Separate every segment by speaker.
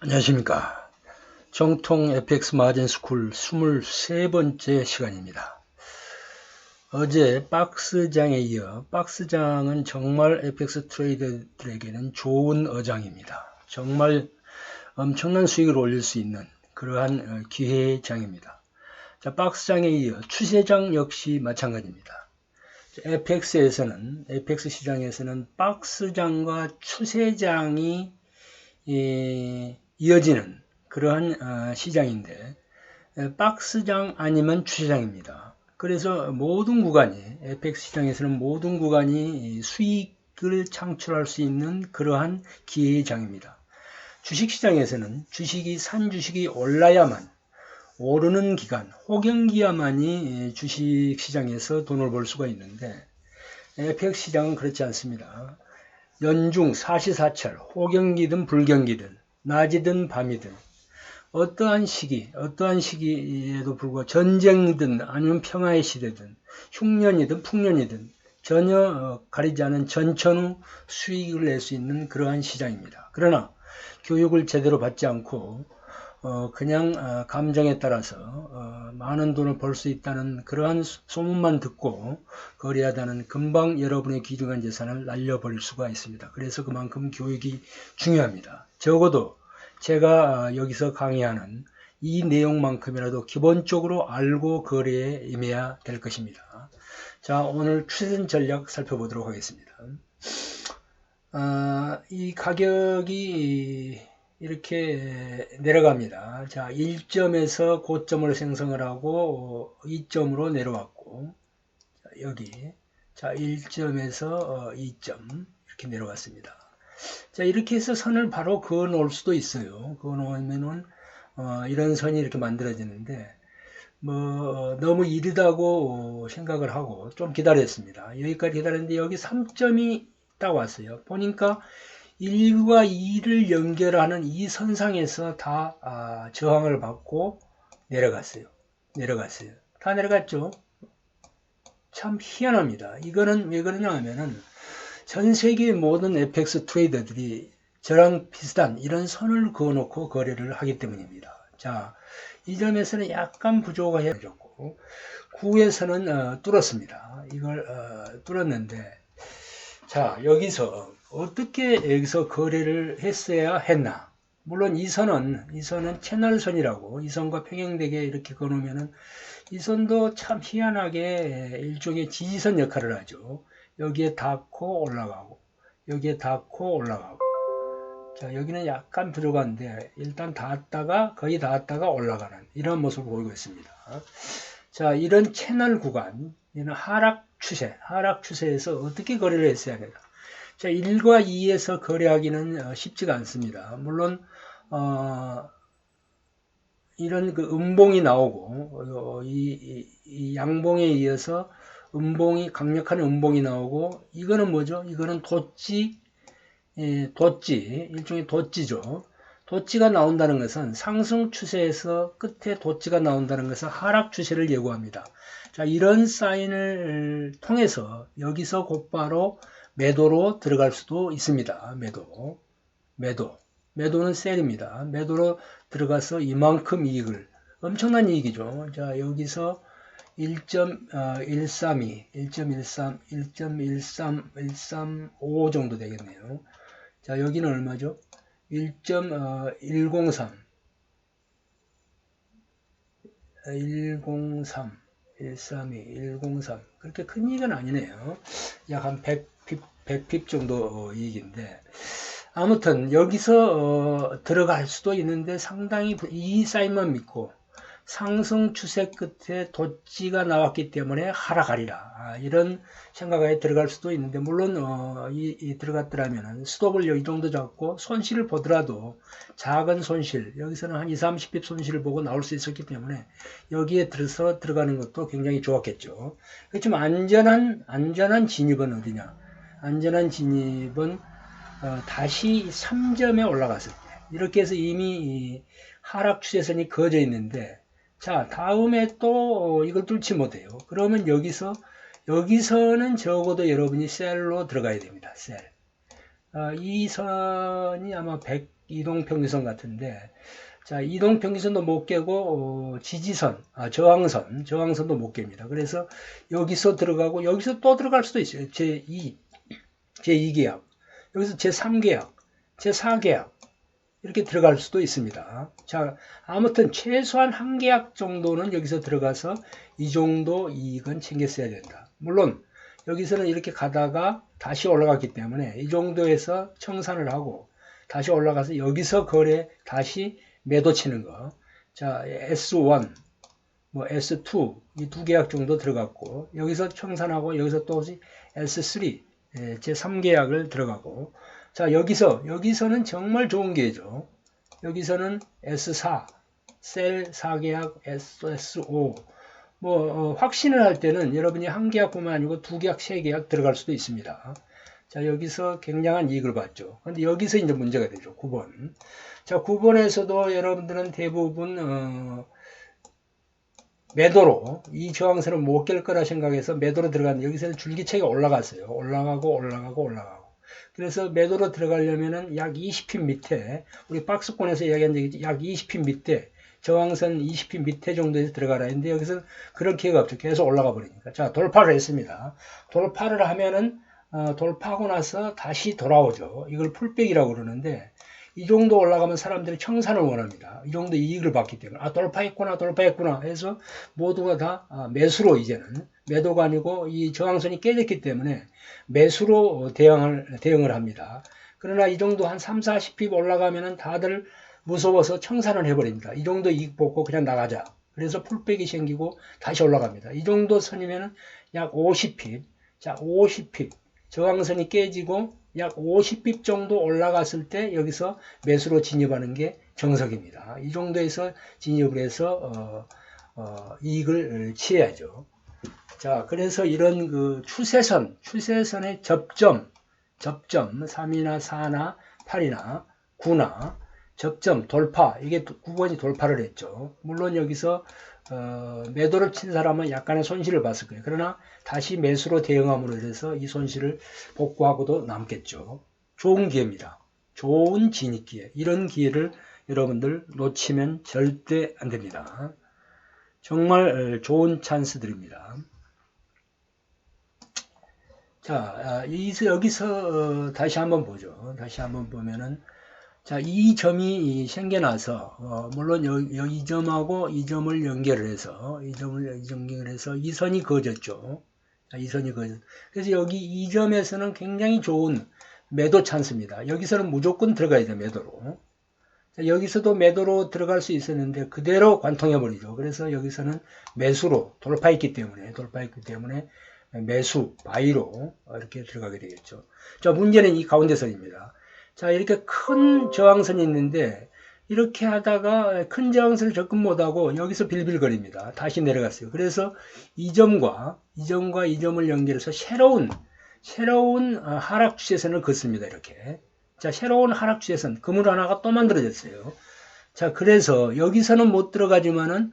Speaker 1: 안녕하십니까. 정통 FX 마진 스쿨 23번째 시간입니다. 어제 박스장에 이어 박스장은 정말 FX 트레이더들에게는 좋은 어장입니다. 정말 엄청난 수익을 올릴 수 있는 그러한 어, 기회의 장입니다. 자, 박스장에 이어 추세장 역시 마찬가지입니다. FX에서는, FX 시장에서는 박스장과 추세장이 예, 이어지는 그러한 어, 시장인데 박스장 아니면 추세장입니다. 그래서 모든 구간이 FX 시장에서는 모든 구간이 수익을 창출할 수 있는 그러한 기회의 장입니다. 주식시장에서는 주식이 산 주식이 올라야만 오르는 기간, 호경기야만이 주식시장에서 돈을 벌 수가 있는데 FX 시장은 그렇지 않습니다. 연중 사시사철, 호경기든 불경기든 낮이든 밤이든 어떠한 시기, 어떠한 시기에도 불구하고 전쟁이든 아니면 평화의 시대든 흉년이든 풍년이든 전혀 어, 가리지 않은 전천후 수익을 낼 수 있는 그러한 시장입니다. 그러나 교육을 제대로 받지 않고 어, 그냥 어, 감정에 따라서 어, 많은 돈을 벌 수 있다는 그러한 소문만 듣고 거래하다는 금방 여러분의 귀중한 재산을 날려버릴 수가 있습니다. 그래서 그만큼 교육이 중요합니다. 적어도 제가 여기서 강의하는 이 내용만큼이라도 기본적으로 알고 거래에 임해야 될 것입니다. 자, 오늘 추세 전략 살펴보도록 하겠습니다. 아, 이 가격이 이렇게 내려갑니다. 자, 1점에서 고점을 생성을 하고 2점으로 내려왔고 자, 여기 자 1점에서 2점 이렇게 내려왔습니다. 자 이렇게 해서 선을 바로 그어 놓을 수도 있어요. 그어 놓으면은 어, 이런 선이 이렇게 만들어지는데 뭐 너무 이르다고 생각을 하고 좀 기다렸습니다. 여기까지 기다렸는데 여기 3점이 딱 왔어요. 보니까 1과 2를 연결하는 이 선상에서 다 아, 저항을 받고 내려갔어요. 내려갔어요. 다 내려갔죠. 참 희한합니다. 이거는 왜 그러냐 하면은 전 세계 모든 FX 트레이더들이 저랑 비슷한 이런 선을 그어놓고 거래를 하기 때문입니다. 자, 이 점에서는 약간 부족가 해줬고 9에서는 어, 뚫었습니다. 이걸 어, 뚫었는데 자 여기서 어떻게 여기서 거래를 했어야 했나? 물론 이 선은 이 선은 채널 선이라고 이 선과 평행되게 이렇게 그어놓으면은 이 선도 참 희한하게 일종의 지지선 역할을 하죠. 여기에 닿고 올라가고 여기에 닿고 올라가고 자 여기는 약간 부족한데 일단 닿았다가 거의 닿았다가 올라가는 이런 모습을 보이고 있습니다. 자 이런 채널 구간 이는 하락 추세 하락 추세에서 어떻게 거래를 했어야 되나 자, 1과 2에서 거래하기는 어, 쉽지가 않습니다. 물론 어, 이런 그 음봉이 나오고 어, 이, 이, 양봉에 이어서 음봉이 강력한 음봉이 나오고 이거는 뭐죠? 이거는 도찌 예, 도찌 일종의 도찌죠. 도찌가 나온다는 것은 상승 추세에서 끝에 도찌가 나온다는 것은 하락 추세를 예고합니다. 자, 이런 사인을 통해서 여기서 곧바로 매도로 들어갈 수도 있습니다. 매도. 매도. 매도는 셀입니다. 매도로 들어가서 이만큼 이익을 엄청난 이익이죠. 자, 여기서 1.132, 1.13, 1.13, 135 정도 되겠네요. 자, 여기는 얼마죠? 1.103. 103, 132, 103. 그렇게 큰 이익은 아니네요. 약 한 100, 100핍 정도 어, 이익인데 아무튼 여기서 어, 들어갈 수도 있는데 상당히 이 사인만 믿고 상승 추세 끝에 도지가 나왔기 때문에 하락하리라. 아, 이런 생각에 들어갈 수도 있는데 물론 어, 이, 이 들어갔더라면 스톱을 이 정도 잡고 손실을 보더라도 작은 손실 여기서는 한 2, 30핍 손실을 보고 나올 수 있었기 때문에 여기에 들어서 들어가는 것도 굉장히 좋았겠죠. 그렇지만 안전한 안전한 진입은 어디냐 안전한 진입은 어, 다시 3점에 올라갔을 때 이렇게 해서 이미 하락 추세선이 그어져 있는데 자 다음에 또 이걸 뚫지 못해요 그러면 여기서 여기서는 적어도 여러분이 셀로 들어가야 됩니다 셀 어, 이 선이 아마 100 이동평균선 같은데 자 이동평균선도 못 깨고 어, 지지선, 아, 저항선, 저항선도 못 깹니다. 그래서 여기서 들어가고 여기서 또 들어갈 수도 있어요. 제2, 제2계약, 여기서 제3계약, 제4계약 이렇게 들어갈 수도 있습니다. 자, 아무튼 최소한 한 계약 정도는 여기서 들어가서 이 정도 이익은 챙겼어야 된다. 물론 여기서는 이렇게 가다가 다시 올라갔기 때문에 이 정도에서 청산을 하고 다시 올라가서 여기서 거래 다시 매도 치는 거. 자, S1, 뭐 S2 이 두 계약 정도 들어갔고 여기서 청산하고 여기서 또 S3 예, 제 3계약을 들어가고 자 여기서 여기서는 정말 좋은 게죠. 여기서는 S4 셀 4계약 SS5 뭐 어, 확신을 할 때는 여러분이 한 계약뿐만 아니고 두 계약, 세 계약 들어갈 수도 있습니다. 자 여기서 굉장한 이익을 봤죠. 근데 여기서 이제 문제가 되죠. 9번. 자 9번에서도 여러분들은 대부분 어, 매도로 이 저항선을 못 깰 거라 생각해서 매도로 들어갔는데 여기서는 줄기차게 올라갔어요. 올라가고 올라가고 올라가고. 그래서 매도로 들어가려면은 약 20핀 밑에 우리 박스권에서 이야기한 적이 약 20핀 밑에 저항선 20핀 밑에 정도에서 들어가라 했는데 여기서 그런 기회가 없죠. 계속 올라가 버리니까. 자, 돌파를 했습니다. 돌파를 하면은 어, 돌파하고 나서 다시 돌아오죠. 이걸 풀백이라고 그러는데 이 정도 올라가면 사람들이 청산을 원합니다. 이 정도 이익을 받기 때문에 아 돌파했구나 돌파했구나 해서 모두가 다 아, 매수로 이제는 매도가 아니고 이 저항선이 깨졌기 때문에 매수로 대응을 대응을 합니다. 그러나 이 정도 한 3, 40핍 올라가면은 다들 무서워서 청산을 해버립니다. 이 정도 이익 받고 그냥 나가자. 그래서 풀백이 생기고 다시 올라갑니다. 이 정도 선이면 약 50핍. 자, 50핍. 저항선이 깨지고 약 50핍 정도 올라갔을 때 여기서 매수로 진입하는 게 정석입니다. 이 정도에서 진입을 해서 어, 어, 이익을 취해야죠. 자, 그래서 이런 그 추세선, 추세선의 접점, 접점, 3이나 4나 8이나 9나 접점, 돌파, 이게 9번이 돌파를 했죠. 물론 여기서 어, 매도를 친 사람은 약간의 손실을 봤을 거예요. 그러나 다시 매수로 대응함으로 해서 이 손실을 복구하고도 남겠죠. 좋은 기회입니다. 좋은 진입 기회. 이런 기회를 여러분들 놓치면 절대 안 됩니다. 정말 좋은 찬스들입니다. 자, 여기서 어, 다시 한번 보죠. 다시 한번 보면은 자, 이 점이 생겨나서 어, 물론 여, 여, 이 점하고 이 점을 연결을 해서 이 점을 연결해서 이 선이 그어졌죠. 자, 이 선이 그어졌. 그래서 여기 이 점에서는 굉장히 좋은 매도 찬스입니다. 여기서는 무조건 들어가야 돼요. 매도로. 자, 여기서도 매도로 들어갈 수 있었는데 그대로 관통해 버리죠. 그래서 여기서는 매수로 돌파했기 때문에 돌파했기 때문에 매수 바이로 이렇게 들어가게 되겠죠. 자, 문제는 이 가운데 선입니다. 자, 이렇게 큰 저항선이 있는데 이렇게 하다가 큰 저항선을 접근 못하고 여기서 빌빌거립니다. 다시 내려갔어요. 그래서 이 점과 이 점과 이 점을 연결해서 새로운 새로운 어, 하락 추세선을 긋습니다. 이렇게. 자, 새로운 하락 추세선 그물 하나가 또 만들어졌어요. 자, 그래서 여기서는 못 들어가지만은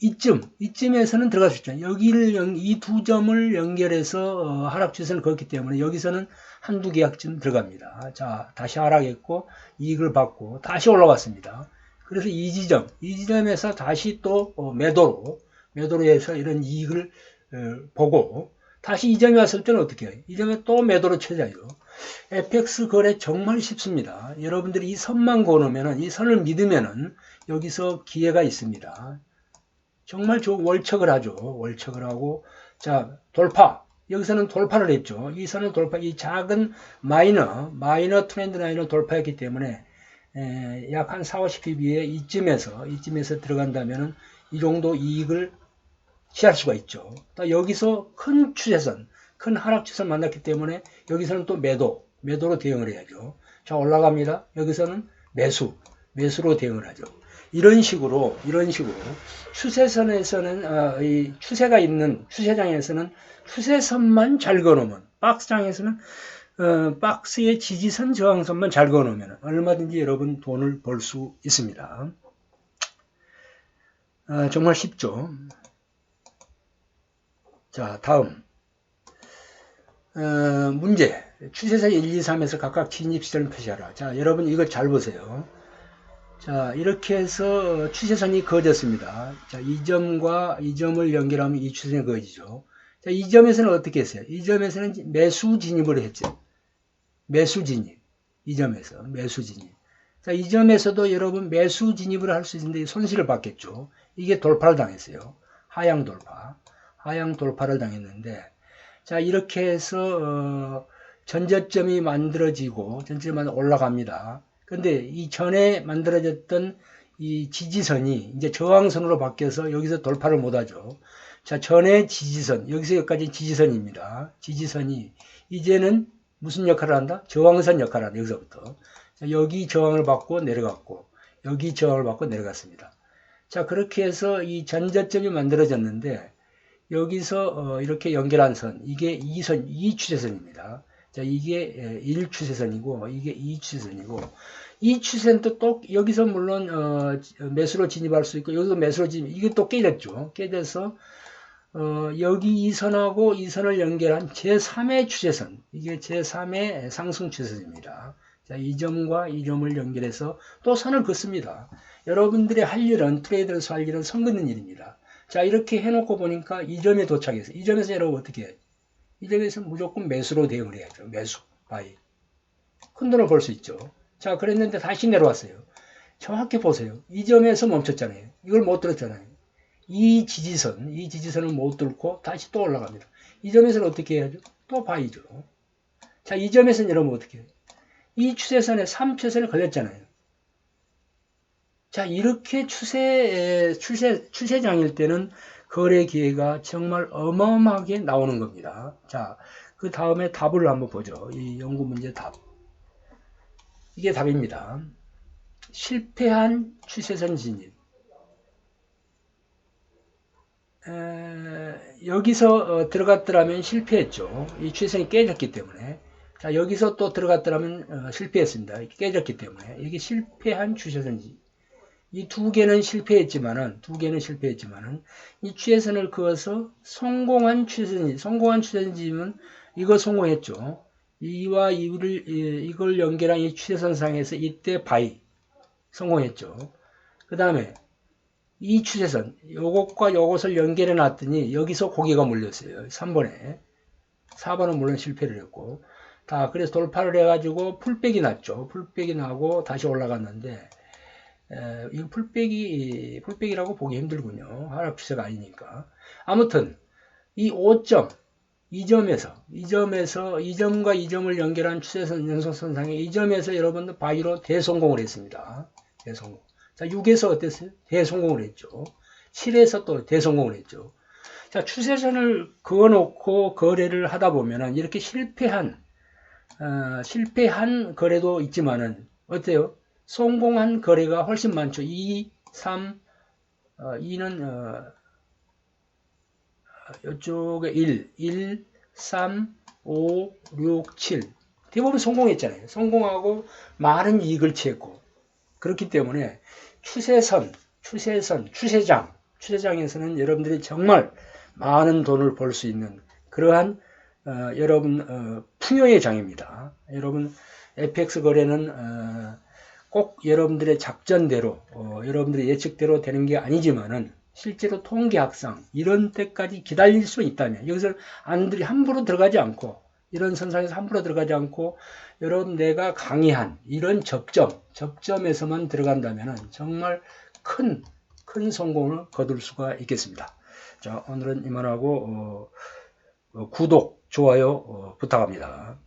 Speaker 1: 이쯤, 이쯤에서는 들어갈 수 있죠. 여기를, 이 두 점을 연결해서 어, 하락 추세선을 걷기 때문에 여기서는 한두 계약쯤 들어갑니다. 자, 다시 하락했고, 이익을 받고, 다시 올라갔습니다. 그래서 이 지점, 이 지점에서 다시 또 어, 매도로, 매도로 해서 이런 이익을 어, 보고, 다시 이 점에 왔을 때는 어떻게 해요? 이 점에 또 매도로 쳐야죠. FX 거래 정말 쉽습니다. 여러분들이 이 선만 거놓으면, 이 선을 믿으면은 여기서 기회가 있습니다. 정말 좋은 월척을 하죠. 월척을 하고 자 돌파 여기서는 돌파를 했죠. 이 선을 돌파 이 작은 마이너 마이너 트렌드 라인을 돌파했기 때문에 약 한 4, 50pb에 이쯤에서 이쯤에서 들어간다면은 이 정도 이익을 취할 수가 있죠. 또 여기서 큰 추세선, 큰 하락 추세선 만났기 때문에 여기서는 또 매도, 매도로 대응을 해야죠. 자 올라갑니다. 여기서는 매수, 매수로 대응을 하죠. 이런 식으로 이런 식으로 추세선에서는 어, 이 추세가 있는 추세장에서는 추세선만 잘 그어놓으면 박스장에서는 어, 박스의 지지선 저항선만 잘 그어놓으면 얼마든지 여러분 돈을 벌 수 있습니다. 어, 정말 쉽죠. 자 다음 어, 문제 추세선 1, 2, 3에서 각각 진입시점을 표시하라. 자 여러분 이거 잘 보세요. 자 이렇게 해서 추세선이 그어졌습니다. 자 이 점과 이 점을 연결하면 이 추세선이 그어지죠. 자 이 점에서는 어떻게 했어요? 이 점에서는 매수 진입을 했죠. 매수 진입. 이 점에서 매수 진입. 자, 이 점에서도 여러분 매수 진입을 할 수 있는데 손실을 받겠죠. 이게 돌파를 당했어요. 하향 돌파. 하향 돌파를 당했는데 자, 이렇게 해서 어, 전저점이 만들어지고 전저점이 올라갑니다. 근데 이 전에 만들어졌던 이 지지선이 이제 저항선으로 바뀌어서 여기서 돌파를 못하죠. 자, 전에 지지선, 여기서 여기까지 지지선입니다. 지지선이 이제는 무슨 역할을 한다? 저항선 역할을 한다. 여기서부터. 자, 여기 저항을 받고 내려갔고, 여기 저항을 받고 내려갔습니다. 자, 그렇게 해서 이 전저점이 만들어졌는데, 여기서 어, 이렇게 연결한 선, 이게 2선, 2추세선입니다. 자, 이게 1 추세선이고, 이게 2 추세선이고, 이 추세선도 또 여기서 물론 어, 매수로 진입할 수 있고, 여기서 매수로 진입, 이게 또 깨졌죠. 깨져서 어, 여기 이 선하고 이 선을 연결한 제3의 추세선, 이게 제3의 상승 추세선입니다. 자, 이 점과 이 점을 연결해서 또 선을 긋습니다. 여러분들의 할 일은 트레이더로서 할 일은 선 긋는 일입니다. 자, 이렇게 해놓고 보니까 이 점에 도착해서 이 점에서 여러분 어떻게? 이 점에서 무조건 매수로 대응을 해야죠. 매수, 바이. 큰 돈을 벌 수 있죠. 자, 그랬는데 다시 내려왔어요. 정확히 보세요. 이 점에서 멈췄잖아요. 이걸 못 들었잖아요. 이 지지선, 이 지지선을 못 뚫고 다시 또 올라갑니다. 이 점에서는 어떻게 해야죠? 또 바이죠. 자, 이 점에서는 여러분 어떻게 해요? 이 추세선에 3추세선에 걸렸잖아요. 자, 이렇게 추세, 추세, 추세장일 때는 거래 기회가 정말 어마어마하게 나오는 겁니다. 자, 그 다음에 답을 한번 보죠. 이 연구 문제 답. 이게 답입니다. 실패한 추세선 진입. 에, 여기서 어, 들어갔더라면 실패했죠. 이 추세선이 깨졌기 때문에. 자, 여기서 또 들어갔더라면 어, 실패했습니다. 깨졌기 때문에. 이게 실패한 추세선지. 이 두 개는 실패했지만은, 두 개는 실패했지만은, 이 추세선을 그어서 성공한 추세선지, 성공한 추세선지면 이거 성공했죠. 이와 이를, 이걸 연결한 이 추세선상에서 이때 바이. 성공했죠. 그 다음에 이 추세선, 요것과 요것을 연결해 놨더니 여기서 고개가 물렸어요. 3번에. 4번은 물론 실패를 했고. 다 그래서 돌파를 해가지고 풀백이 났죠. 풀백이 나고 다시 올라갔는데 에, 이 풀백이 풀백이라고 보기 힘들군요. 하락 추세가 아니니까. 아무튼 이 5점 이 점에서 이 점에서 이 점과 이 점을 연결한 추세선 연속선상에 이 점에서 여러분들 바이로 대성공을 했습니다. 대성공. 자 6에서 어땠어요? 대성공을 했죠. 7에서 또 대성공을 했죠. 자 추세선을 그어놓고 거래를 하다 보면은 이렇게 실패한 어, 실패한 거래도 있지만은 어때요? 성공한 거래가 훨씬 많죠. 2, 3, 어, 2는 어, 이쪽에 1, 1, 3, 5, 6, 7 대부분 성공했잖아요. 성공하고 많은 이익을 취했고 그렇기 때문에 추세선, 추세선, 추세장, 추세장에서는 여러분들이 정말 많은 돈을 벌 수 있는 그러한 어, 여러분 어, 풍요의 장입니다. 여러분 FX 거래는 어, 꼭 여러분들의 작전대로 어, 여러분들의 예측대로 되는 게 아니지만은 실제로 통계학상 이런 때까지 기다릴 수 있다면 여기서 안들이 함부로 들어가지 않고 이런 선상에서 함부로 들어가지 않고 여러분 내가 강의한 이런 접점 접점에서만 들어간다면 정말 큰큰 성공을 거둘 수가 있겠습니다. 자 오늘은 이만하고 어, 어, 구독 좋아요 어, 부탁합니다.